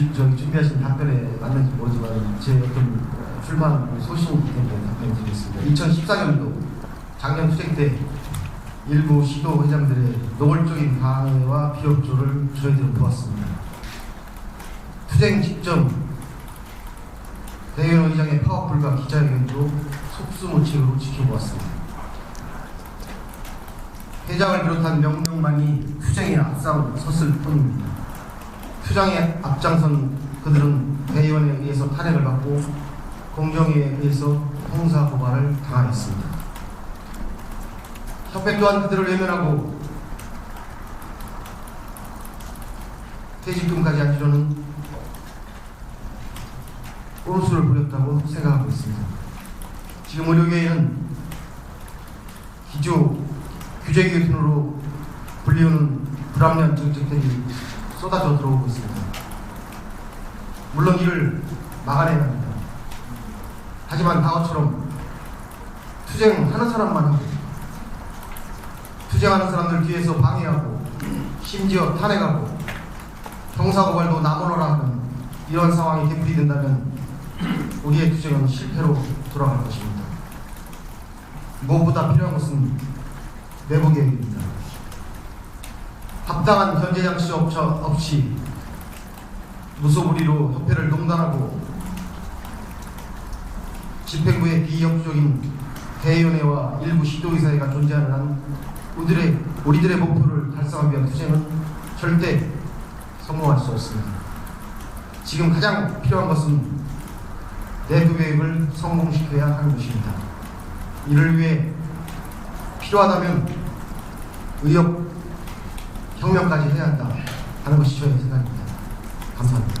주, 저기 준비하신 답변에 맞는지 모르지만 제 어떤 출마 소신 때문에 답변 드리겠습니다. 2014년도 작년 투쟁 때 일부 시도 회장들의 노골적인 방해와 비협조를 저희들은 보았습니다. 투쟁 직전 대의원 의장의 파워풀과 기자회견도 속수무책으로 지켜보았습니다. 회장을 비롯한 명령만이 투쟁에 앞서 섰을 뿐입니다. 투쟁에 앞장선 그들은 대의원에 의해서 탄핵을 받고 공정위에 의해서 형사 고발을 당하였습니다. 협회 또한 그들을 외면하고 퇴직금까지 안기로는 꼼수를 부렸다고 생각하고 있습니다. 지금 의료계에는 기조 규제기준으로 불리우는 불합리한 정책들이 쏟아져 들어오고 있습니다. 물론 이를 막아내야 합니다. 하지만 과거처럼 투쟁하는 사람만 하고 투쟁하는 사람들 뒤에서 방해하고 심지어 탄핵하고 형사고발도 나무너라 하는 이런 상황이 되풀이된다면 우리의 투쟁은 실패로 돌아갈 것입니다. 무엇보다 필요한 것은 내부 계획입니다. 합당한 견제 장치 없- 없이 무소불위로 협회를 농단하고 집행부의 비협조적인 대의원회와 일부 시도의사회가 존재하는 한 우리들의, 우리들의 목표를 달성하기 위한 투쟁은 절대 성공할 수 없습니다. 지금 가장 필요한 것은 내부 계획을 성공시켜야 하는 것입니다. 이를 위해 필요하다면 의협 혁명까지 해야 한다 하는 것이 저의 생각입니다. 감사합니다.